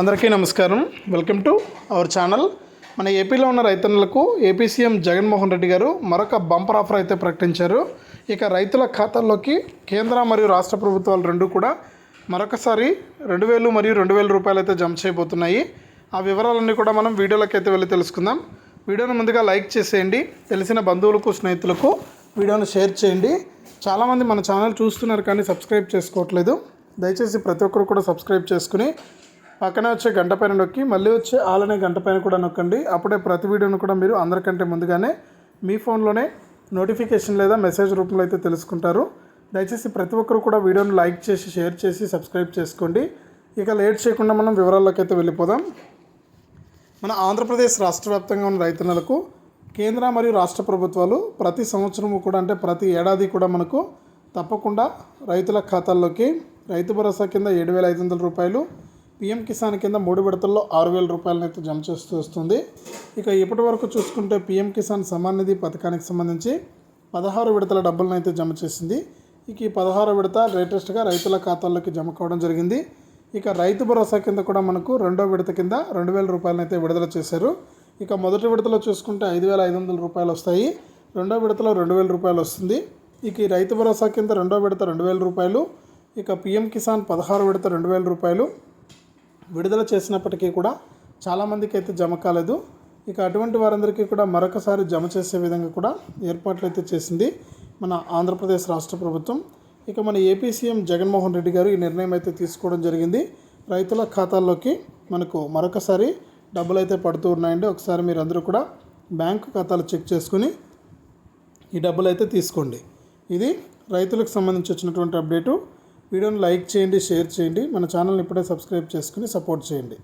అందరికీ నమస్కారం. Welcome to our channel మన ఏపీలో ఉన్న రైతన్నులకు ఏపీ సీఎం జగన్మోహన్ రెడ్డి గారు మరొక బంపర్ ఆఫర్ అయితే ప్రకటించారు. ఇక రైతుల ఖాతాల్లోకి కేంద్ర మరియు రాష్ట్ర ప్రభుత్వాలు రెండు కూడా మరొకసారి రెండు వేలు మరియు రెండు వేల రూపాయలు అయితే జమ చేయబోతున్నాయి. ఆ వివరాలన్నీ కూడా మనం వీడియోలోకి అయితే వెళ్ళి తెలుసుకుందాం. వీడియోను ముందుగా లైక్ చేసేయండి. తెలిసిన బంధువులకు స్నేహితులకు వీడియోను షేర్ చేయండి. చాలామంది మన ఛానల్ చూస్తున్నారు కానీ సబ్స్క్రైబ్ చేసుకోవట్లేదు. దయచేసి ప్రతి ఒక్కరు కూడా సబ్స్క్రైబ్ చేసుకుని పక్కనే వచ్చే గంట పైన నొక్కి మళ్ళీ వచ్చే ఆలనే గంట పైన కూడా నొక్కండి. అప్పుడే ప్రతి వీడియోను కూడా మీరు అందరికంటే ముందుగానే మీ ఫోన్లోనే నోటిఫికేషన్ లేదా మెసేజ్ రూపంలో అయితే తెలుసుకుంటారు. దయచేసి ప్రతి ఒక్కరు కూడా వీడియోను లైక్ చేసి షేర్ చేసి సబ్స్క్రైబ్ చేసుకోండి. ఇక లేట్ చేయకుండా మనం వివరాల్లోకి అయితే వెళ్ళిపోదాం. మన ఆంధ్రప్రదేశ్ రాష్ట్ర వ్యాప్తంగా ఉన్న రైతన్నలకు కేంద్ర మరియు రాష్ట్ర ప్రభుత్వాలు ప్రతి సంవత్సరము కూడా అంటే ప్రతి ఏడాది కూడా మనకు తప్పకుండా రైతుల ఖాతాల్లోకి రైతు భరోసా కింద ఏడు వేల ఐదు వందల రూపాయలు పిఎం కిసాన్ కింద మూడు విడతల్లో ఆరు వేల రూపాయలను అయితే జమ చేస్తూ వస్తుంది. ఇక ఇప్పటి వరకు చూసుకుంటే పిఎం కిసాన్ సమాన్ నిధి పథకానికి సంబంధించి పదహారు విడతల డబ్బులను అయితే జమ చేసింది. ఇక ఈ పదహారు విడత లేటెస్ట్గా రైతుల ఖాతాల్లోకి జమ కావడం జరిగింది. ఇక రైతు భరోసా కింద కూడా మనకు రెండో విడత కింద రెండు వేల రూపాయలను అయితే విడుదల చేశారు. ఇక మొదటి విడతలో చూసుకుంటే ఐదు వేల ఐదు వందల రూపాయలు వస్తాయి. రెండో విడతలో రెండు వేల రూపాయలు వస్తుంది. ఇక ఈ రైతు భరోసా కింద రెండో విడత రెండు వేల రూపాయలు. ఇక పిఎం కిసాన్ పదహారు విడత రెండు వేల రూపాయలు. విడుదల చేసినప్పటికీ కూడా చాలామందికి అయితే జమ కాలేదు. ఇక అటువంటి వారందరికీ కూడా మరొకసారి జమ చేసే విధంగా కూడా ఏర్పాట్లు అయితే చేసింది మన ఆంధ్రప్రదేశ్ రాష్ట్ర ప్రభుత్వం. ఇక మన ఏపీ సీఎం జగన్మోహన్ రెడ్డి గారు ఈ నిర్ణయం అయితే తీసుకోవడం జరిగింది. రైతుల ఖాతాల్లోకి మనకు మరొకసారి డబ్బులు అయితే పడుతూ ఉన్నాయండి. ఒకసారి మీరు అందరూ కూడా బ్యాంకు ఖాతాలు చెక్ చేసుకుని ఈ డబ్బులు అయితే తీసుకోండి. ఇది రైతులకు సంబంధించి వచ్చినటువంటి అప్డేటు. వీడియోని లైక్ చేయండి షేర్ చేయండి. మన ఛానల్ని ఇప్పుడే సబ్స్క్రైబ్ చేసుకుని సపోర్ట్ చేయండి.